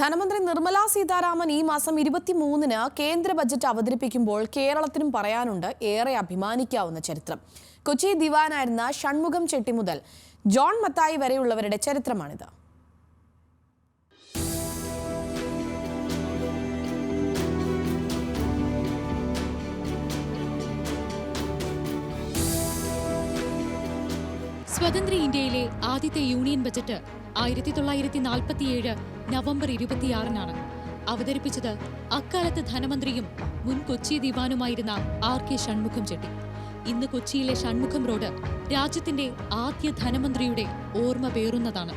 ധനമന്ത്രി നിർമ്മല സീതാരാമൻ ഈ മാസം ഇരുപത്തിമൂന്നിന് കേന്ദ്ര ബജറ്റ് അവതരിപ്പിക്കുമ്പോൾ കേരളത്തിനും പറയാനുണ്ട് ഏറെ അഭിമാനിക്കാവുന്ന ചരിത്രം. കൊച്ചി ദിവാനായിരുന്ന ഷൺമുഖം ചെട്ടി മുതൽ ജോൺ മത്തായി വരെയുള്ളവരുടെ ചരിത്രമാണിത്. സ്വതന്ത്ര ഇന്ത്യയിലെ ആദ്യത്തെ യൂണിയൻ ബജറ്റ് ആയിരത്തി തൊള്ളായിരത്തി നാൽപ്പത്തിയേഴ് നവംബർ ഇരുപത്തിയാറിനാണ്. അവതരിപ്പിച്ചത് അക്കാലത്ത് ധനമന്ത്രിയും മുൻ കൊച്ചി ദിവാനുമായിരുന്ന ആർ കെ ഷൺമുഖം ചെട്ടി. ഇന്ന് കൊച്ചിയിലെ ഷൺമുഖം റോഡ് രാജ്യത്തിന്റെ ആദ്യ ധനമന്ത്രിയുടെ ഓർമ്മ പേറുന്നതാണ്.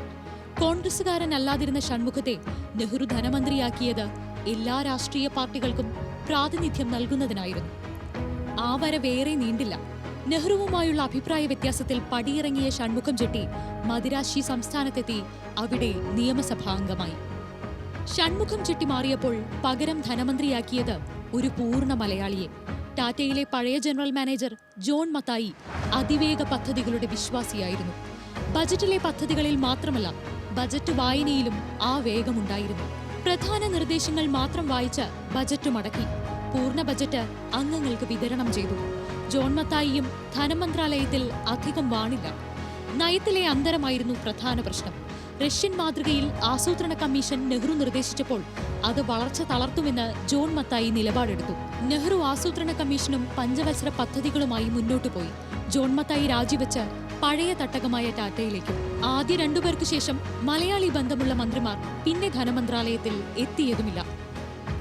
കോൺഗ്രസുകാരനല്ലാതിരുന്ന ഷൺമുഖത്തെ നെഹ്റു ധനമന്ത്രിയാക്കിയത് എല്ലാ രാഷ്ട്രീയ പാർട്ടികൾക്കും പ്രാതിനിധ്യം നൽകുന്നതിനായിരുന്നു. ആ വരവേറെ നീണ്ടില്ല. നെഹ്റുവുമായുള്ള അഭിപ്രായ വ്യത്യാസത്തിൽ പടിയിറങ്ങിയ ഷൺമുഖം ചെട്ടി മദിരാശി സംസ്ഥാനത്തെത്തി അവിടെ നിയമസഭാ അംഗമായി. ഷൺമുഖം ചെട്ടി മാറിയപ്പോൾ പകരം ധനമന്ത്രിയാക്കിയത് ഒരു പൂർണ മലയാളിയെ. ടാറ്റയിലെ പഴയ ജനറൽ മാനേജർ ജോൺ മത്തായി അതിവേഗ പദ്ധതികളുടെ വിശ്വാസിയായിരുന്നു. ബജറ്റിലെ പദ്ധതികളിൽ മാത്രമല്ല ബജറ്റ് വായനയിലും ആ വേഗമുണ്ടായിരുന്നു. പ്രധാന നിർദ്ദേശങ്ങൾ മാത്രം വായിച്ച് ബജറ്റ് മടക്കി. പൂർണ ബജറ്റ് അംഗങ്ങൾക്ക് വിതരണം ചെയ്തു. ജോൺ മത്തായിയും ധനമന്ത്രാലയത്തിൽ അധികം വാണില്ല. നയത്തിലെ അന്തരമായിരുന്നു പ്രധാന പ്രശ്നം. റഷ്യൻ മാതൃകയിൽ ആസൂത്രണ കമ്മീഷൻ നെഹ്റു നിർദ്ദേശിച്ചപ്പോൾ അത് വളർച്ച തളർത്തുമെന്ന് ജോൺ മത്തായി നിലപാടെടുത്തു. നെഹ്റു ആസൂത്രണ കമ്മീഷനും പഞ്ചവത്സര പദ്ധതികളുമായി മുന്നോട്ടു പോയി. ജോൺ മത്തായി രാജിവെച്ച് പഴയ തട്ടകമായ ടാറ്റയിലേക്ക്. ആദ്യ രണ്ടുപേർക്ക് ശേഷം മലയാളി ബന്ധമുള്ള മന്ത്രിമാർ പിന്നെ ധനമന്ത്രാലയത്തിൽ എത്തിയതുമില്ല.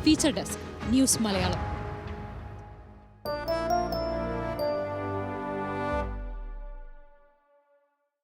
Feature desk news Malayalam.